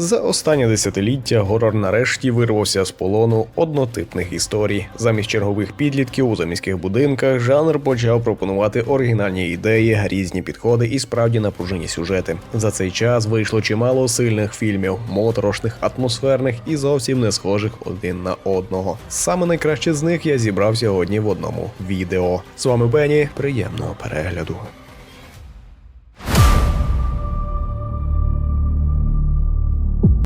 За останнє десятиліття горор нарешті вирвався з полону однотипних історій. Замість чергових підлітків у заміських будинках жанр почав пропонувати оригінальні ідеї, різні підходи і справді напружені сюжети. За цей час вийшло чимало сильних фільмів, моторошних, атмосферних і зовсім не схожих один на одного. Саме найкраще з них я зібрав сьогодні в одному відео. З вами Бені. Приємного перегляду.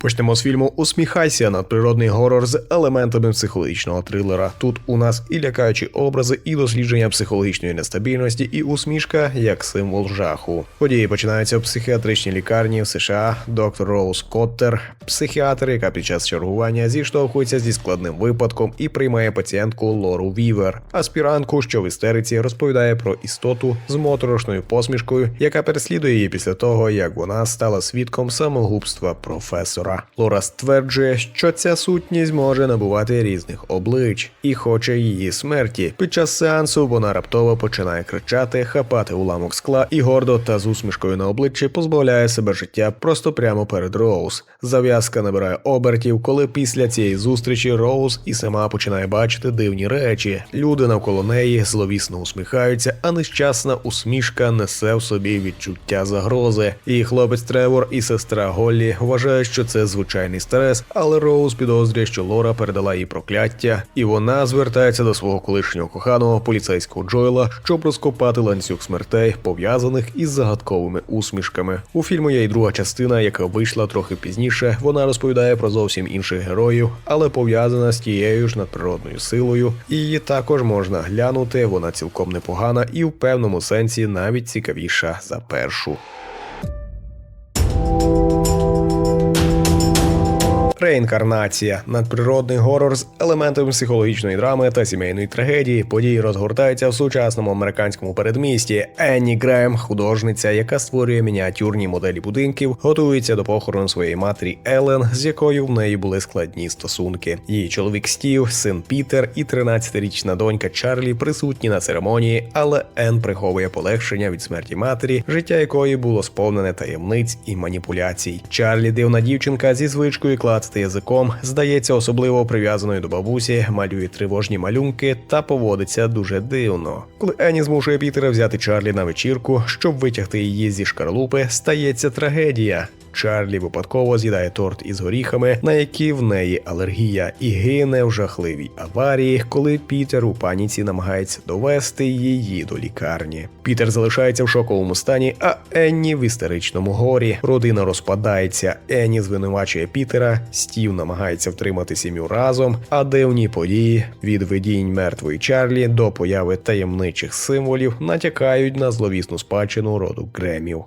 Почнемо з фільму Усміхайся надприродний горор з елементами психологічного трилера. Тут у нас і лякаючі образи, і дослідження психологічної нестабільності, і усмішка як символ жаху. Події починаються в психіатричній лікарні в США. Доктор Роуз Коттер, психіатр, яка під час чергування зіштовхується зі складним випадком і приймає пацієнтку Лору Вівер, аспірантку, що в істериці розповідає про істоту з моторошною посмішкою, яка переслідує її після того, як вона стала свідком самогубства професора. Лора стверджує, що ця сутність може набувати різних облич і хоче її смерті. Під час сеансу вона раптово починає кричати, хапати уламок скла і гордо та з усмішкою на обличчі позбавляє себе життя просто прямо перед Роуз. Зав'язка набирає обертів, коли після цієї зустрічі Роуз і сама починає бачити дивні речі. Люди навколо неї зловісно усміхаються, а нещасна усмішка несе в собі відчуття загрози. І хлопець Тревор і сестра Голлі вважають, що це звичайний стрес, але Роуз підозрює, що Лора передала їй прокляття, і вона звертається до свого колишнього коханого поліцейського Джойла, щоб розкопати ланцюг смертей, пов'язаних із загадковими усмішками. У фільму є й друга частина, яка вийшла трохи пізніше. Вона розповідає про зовсім інших героїв, але пов'язана з тією ж надприродною силою. Її також можна глянути. Вона цілком непогана і в певному сенсі навіть цікавіша за першу. Реінкарнація надприродний горор з елементами психологічної драми та сімейної трагедії. Події розгортаються в сучасному американському передмісті. Енні Грем, художниця, яка створює мініатюрні моделі будинків, готується до похорону своєї матері Елен, з якою в неї були складні стосунки. Її чоловік Стів, син Пітер і 13-річна донька Чарлі присутні на церемонії, але Ен приховує полегшення від смерті матері, життя якої було сповнене таємниць і маніпуляцій. Чарлі дивна дівчинка зі звичкою клацати язиком, здається особливо прив'язаною до бабусі, малює тривожні малюнки та поводиться дуже дивно. Коли Ені змушує Пітера взяти Чарлі на вечірку, щоб витягти її зі шкарлупи, стається трагедія. Чарлі випадково з'їдає торт із горіхами, на які в неї алергія, і гине в жахливій аварії, коли Пітер у паніці намагається довести її до лікарні. Пітер залишається в шоковому стані, а Енні в істеричному горі. Родина розпадається. Енні звинувачує Пітера, Стів намагається втримати сім'ю разом, а дивні події від видінь мертвої Чарлі до появи таємничих символів натякають на зловісну спадщину роду Гремів.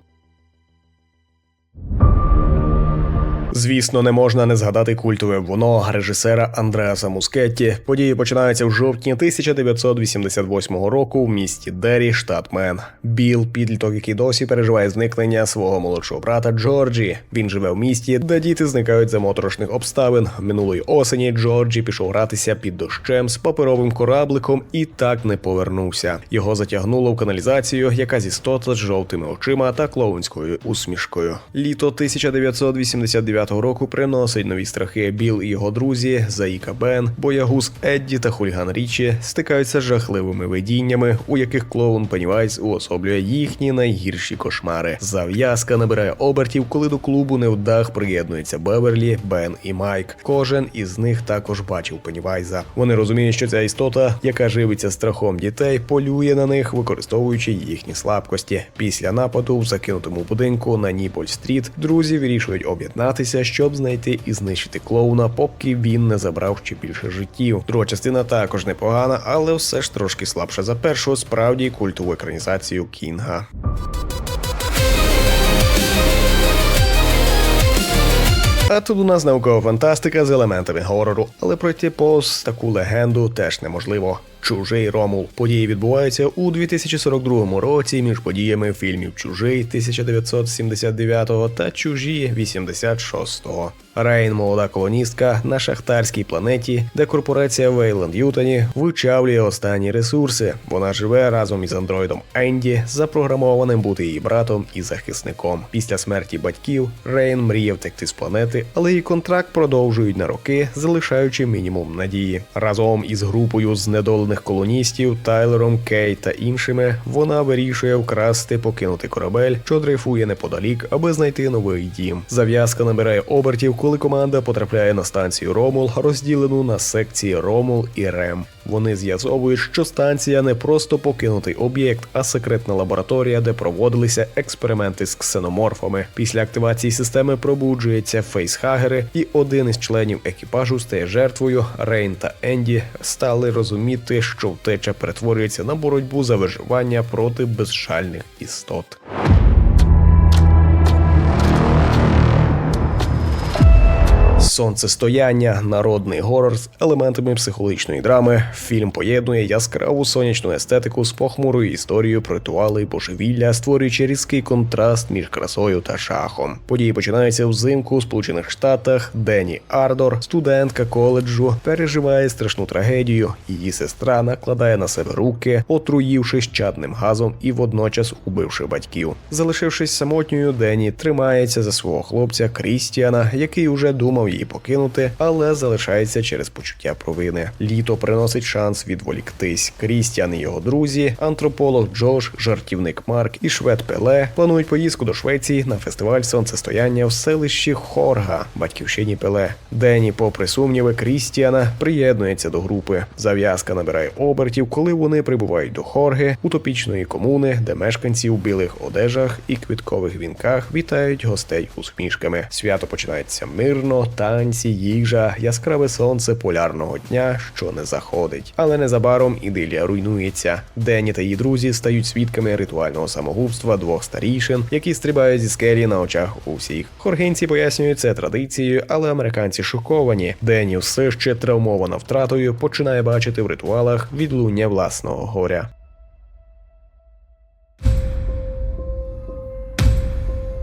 Звісно, не можна не згадати культове воно режисера Андреаса Мускетті. Події починаються в жовтні 1988 року в місті Дері, штат Мен. Біл, підліток, який досі переживає зникнення свого молодшого брата Джорджі. Він живе в місті, де діти зникають за моторошних обставин. Минулої осені Джорджі пішов гратися під дощем з паперовим корабликом і так не повернувся. Його затягнуло в каналізацію, яка зі стота з жовтими очима та клоунською усмішкою. Літо 1989 року приносить нові страхи. Біл і його друзі, Заїка Бен, боягуз Едді та хуліган Річі стикаються з жахливими видіннями, у яких клоун Пеннівайз уособлює їхні найгірші кошмари. Зав'язка набирає обертів, коли до клубу невдах приєднуються Беверлі, Бен і Майк. Кожен із них також бачив Пеннівайза. Вони розуміють, що ця істота, яка живиться страхом дітей, полює на них, використовуючи їхні слабкості. Після нападу в закинутому будинку на Ніпольс-стріт друзі вирішують об'єднатися, щоб знайти і знищити клоуна, поки він не забрав ще більше життів. Друга частина також непогана, але все ж трошки слабша за першу, справді культову екранізацію Кінга. А тут у нас наукова фантастика з елементами горору, але пройти повз таку легенду теж неможливо. Чужий Ромул. Події відбуваються у 2042 році між подіями фільмів Чужий 1979 та Чужі 86-го. Рейн, молода колоністка на шахтарській планеті, де корпорація Вейланд Ютані вичавлює останні ресурси. Вона живе разом із андроїдом Енді, запрограмованим бути її братом і захисником. Після смерті батьків Рейн мріє втекти з планети, але її контракт продовжують на роки, залишаючи мінімум надії. Разом із групою знедолених колоністів Тайлером, Кей та іншими вона вирішує вкрасти покинути корабель, що дрейфує неподалік, аби знайти новий дім. Зав'язка набирає обертів, коли команда потрапляє на станцію Ромул, розділену на секції Ромул і Рем. Вони з'ясовують, що станція не просто покинутий об'єкт, а секретна лабораторія, де проводилися експерименти з ксеноморфами. Після активації системи пробуджується фейсхагери, і один із членів екіпажу стає жертвою. Рейн та Енді стали розуміти, що втеча перетворюється на боротьбу за виживання проти безжальних істот. Сонцестояння, народний горор з елементами психологічної драми. Фільм поєднує яскраву сонячну естетику з похмурою історією про ритуали і божевілля, створюючи різкий контраст між красою та шахом. Події починаються взимку у Сполучених Штатах. Дені Ардор, студентка коледжу, переживає страшну трагедію. Її сестра накладає на себе руки, отруївшись чадним газом і водночас убивши батьків. Залишившись самотньою, Дені тримається за свого хлопця Крістіана, який уже думав її покинути, але залишається через почуття провини. Літо приносить шанс відволіктись. Крістіан і його друзі, антрополог Джош, жартівник Марк і швед Пеле планують поїздку до Швеції на фестиваль сонцестояння в селищі Хорга, батьківщині Пеле. Дені, попри сумніви, Крістіана приєднується до групи. Зав'язка набирає обертів, коли вони прибувають до Хорги, утопічної комуни, де мешканці у білих одежах і квіткових вінках вітають гостей усмішками. Свято починається мирно, танці, їжа, яскраве сонце полярного дня, що не заходить. Але незабаром ідилія руйнується. Дені та її друзі стають свідками ритуального самогубства двох старішин, які стрибають зі скелі на очах у всіх. Хоргинці пояснюють це традицією, але американці шоковані. Дені все ще травмована втратою, починає бачити в ритуалах відлуння власного горя.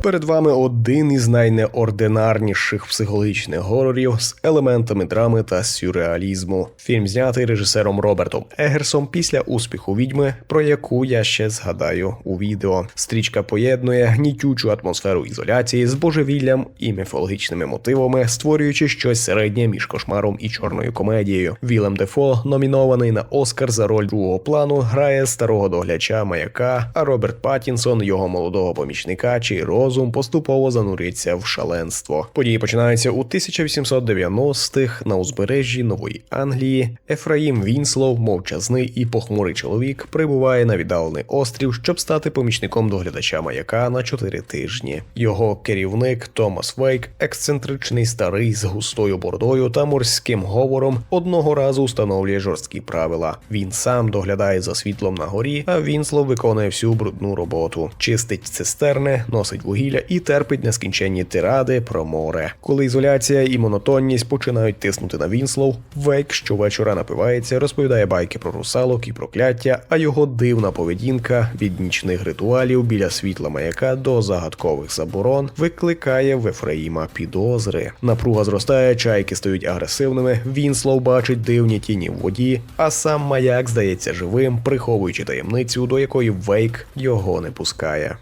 Перед вами один із найнеординарніших психологічних горорів з елементами драми та сюрреалізму. Фільм знятий режисером Робертом Егерсом після успіху відьми, про яку я ще згадаю у відео. Стрічка поєднує гнітючу атмосферу ізоляції з божевіллям і міфологічними мотивами, створюючи щось середнє між кошмаром і чорною комедією. Вілем Дефо, номінований на Оскар за роль другого плану, грає старого доглядача маяка, а Роберт Паттінсон, його молодого помічника, чий розум поступово занурюється в шаленство. Події починаються у 1890-х на узбережжі Нової Англії. Ефраїм Вінслов, мовчазний і похмурий чоловік, прибуває на віддалений острів, щоб стати помічником доглядача маяка на чотири тижні. Його керівник Томас Вейк, ексцентричний старий з густою бородою та морським говором, одного разу встановлює жорсткі правила. Він сам доглядає за світлом на горі, а Вінслов виконує всю брудну роботу, чистить цистерни, носить вугілля і терпить нескінченні тиради про море. Коли ізоляція і монотонність починають тиснути на Вінслов, Вейк щовечора напивається, розповідає байки про русалок і прокляття, а його дивна поведінка від нічних ритуалів біля світла маяка до загадкових заборон викликає в Ефраїма підозри. Напруга зростає, чайки стають агресивними. Вінслов бачить дивні тіні в воді, а сам маяк здається живим, приховуючи таємницю, до якої Вейк його не пускає.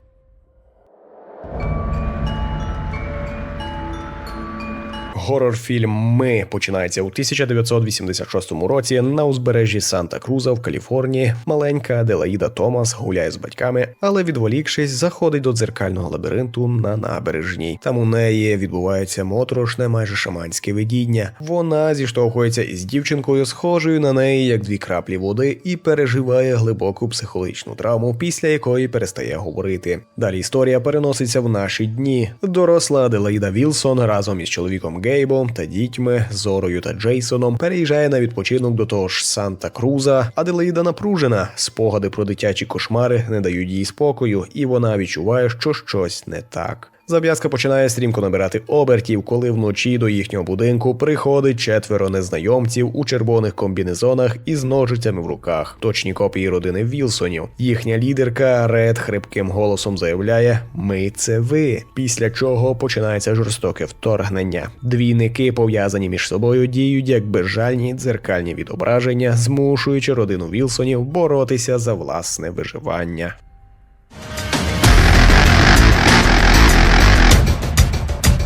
Горор-фільм Ми починається у 1986 році на узбережжі Санта-Круза в Каліфорнії. Маленька Аделаїда Томас гуляє з батьками, але відволікшись, заходить до дзеркального лабіринту на набережній. Там у неї відбувається моторошне, майже шаманське видіння. Вона зіштовхується із дівчинкою, схожою на неї як дві краплі води, і переживає глибоку психологічну травму, після якої перестає говорити. Далі історія переноситься в наші дні. Доросла Аделаїда Вілсон разом із чоловіком Гейбом та дітьми Зорою та Джейсоном переїжджає на відпочинок до того ж Санта-Круза. Аделаїда напружена. Спогади про дитячі кошмари не дають їй спокою, і вона відчуває, що щось не так. Зав'язка починає стрімко набирати обертів, коли вночі до їхнього будинку приходить четверо незнайомців у червоних комбінезонах із ножицями в руках, точні копії родини Вілсонів. Їхня лідерка Ред хрипким голосом заявляє: Ми це ви. Після чого починається жорстоке вторгнення. Двійники пов'язані між собою діють як безжальні дзеркальні відображення, змушуючи родину Вілсонів боротися за власне виживання.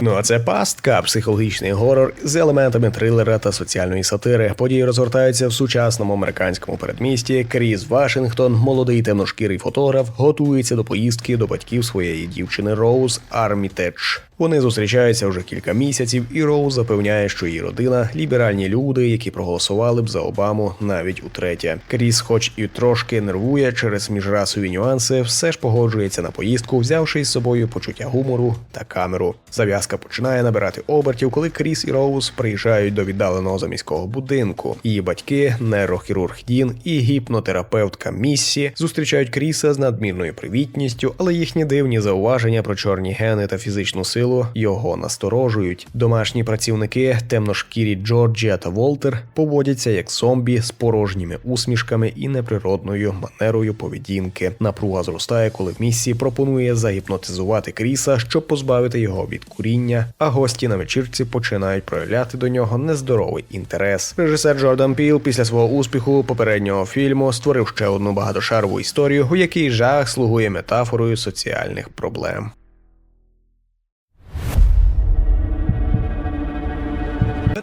Ну а це пастка, психологічний горор з елементами трилера та соціальної сатири. Події розгортаються в сучасному американському передмісті. Кріс Вашингтон, молодий темношкірий фотограф, готується до поїздки до батьків своєї дівчини Роуз Армітедж. Вони зустрічаються вже кілька місяців, і Роуз запевняє, що її родина ліберальні люди, які проголосували б за Обаму навіть утретє. Кріс, хоч і трошки нервує через міжрасові нюанси, все ж погоджується на поїздку, взявши із собою почуття гумору та камеру. Зав'язка починає набирати обертів, коли Кріс і Роуз приїжджають до віддаленого заміського будинку. Її батьки, нейрохірург Дін і гіпнотерапевтка Міссі зустрічають Кріса з надмірною привітністю, але їхні дивні зауваження про чорні гени та фізичну силу його насторожують. Домашні працівники, темношкірі Джорджія та Волтер, поводяться як зомбі з порожніми усмішками і неприродною манерою поведінки. Напруга зростає, коли Міссі пропонує загіпнотизувати Кріса, щоб позбавити його від куріння, а гості на вечірці починають проявляти до нього нездоровий інтерес. Режисер Джордан Піл після свого успіху попереднього фільму створив ще одну багатошарову історію, у якій жах слугує метафорою соціальних проблем.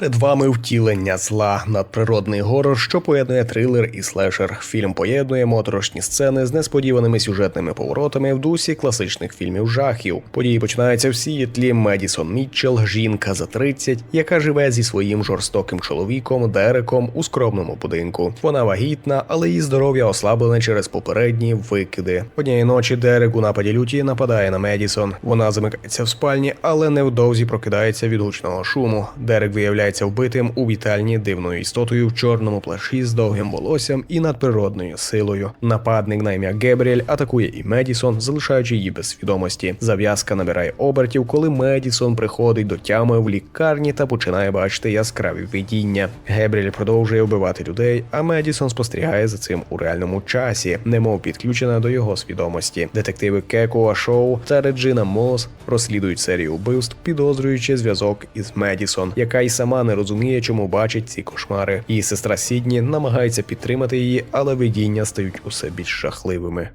Перед вами втілення зла надприродний горор, що поєднує трилер і слешер. Фільм поєднує моторошні сцени з несподіваними сюжетними поворотами в дусі класичних фільмів жахів. Події починаються в Сієтлі Медісон Мітчелл, жінка за 30, яка живе зі своїм жорстоким чоловіком Дереком у скромному будинку. Вона вагітна, але її здоров'я ослаблене через попередні викиди. Однієї ночі Дерек у нападі люті нападає на Медісон. Вона замикається в спальні, але невдовзі прокидається від гучного шуму. Дерек виявляється вбитим у вітальні дивною істотою в чорному плащі з довгим волоссям і надприродною силою. Нападник на ім'я Гебріель атакує і Медісон, залишаючи її без свідомості. Зав'язка набирає обертів, коли Медісон приходить до тями в лікарні та починає бачити яскраві видіння. Гебріель продовжує вбивати людей, а Медісон спостерігає за цим у реальному часі, немов підключена до його свідомості. Детективи Кекуа Шоу та Реджина Мос розслідують серію вбивств, підозрюючи зв'язок із Медісон, яка й сама не розуміє, чому бачить ці кошмари. Її сестра Сідні намагається підтримати її, але видіння стають усе більш жахливими.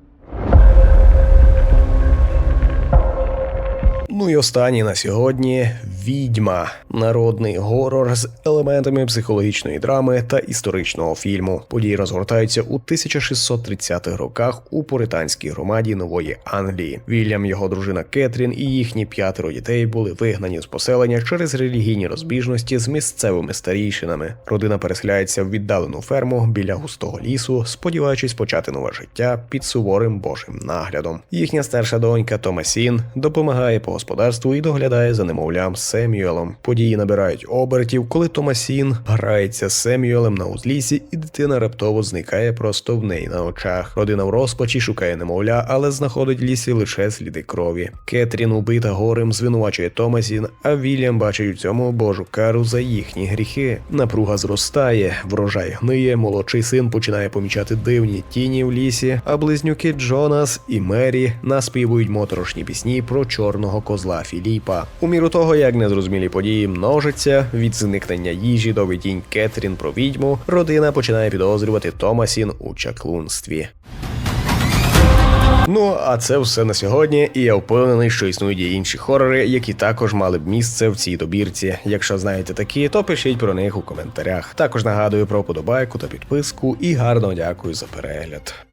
Ну і останній на сьогодні відьма, народний горор з елементами психологічної драми та історичного фільму. Події розгортаються у 1630-х роках у пуританській громаді Нової Англії. Вільям, його дружина Кетрін і їхні п'ятеро дітей були вигнані з поселення через релігійні розбіжності з місцевими старійшинами. Родина переселяється в віддалену ферму біля густого лісу, сподіваючись почати нове життя під суворим божим наглядом. Їхня старша донька Томасін допомагає по господарству і доглядає за немовлям Семюелом. Події набирають обертів, коли Томасін грається з Семюелем на узлісі, і дитина раптово зникає просто в неї на очах. Родина в розпачі шукає немовля, але знаходить в лісі лише сліди крові. Кетрін, убита горем, звинувачує Томасін, а Вільям бачить у цьому божу кару за їхні гріхи. Напруга зростає, врожай гниє, молодший син починає помічати дивні тіні в лісі, а близнюки Джонас і Мері наспівують моторошні пісні про чорного козла Філіпа. У міру того, як незрозумілі події множаться від зникнення їжі до видінь Кетрін про відьму, родина починає підозрювати Томасін у чаклунстві. Ну а це все на сьогодні, і я впевнений, що існують і інші хорори, які також мали б місце в цій добірці. Якщо знаєте такі, то пишіть про них у коментарях. Також нагадую про подобайку та підписку і гарно дякую за перегляд.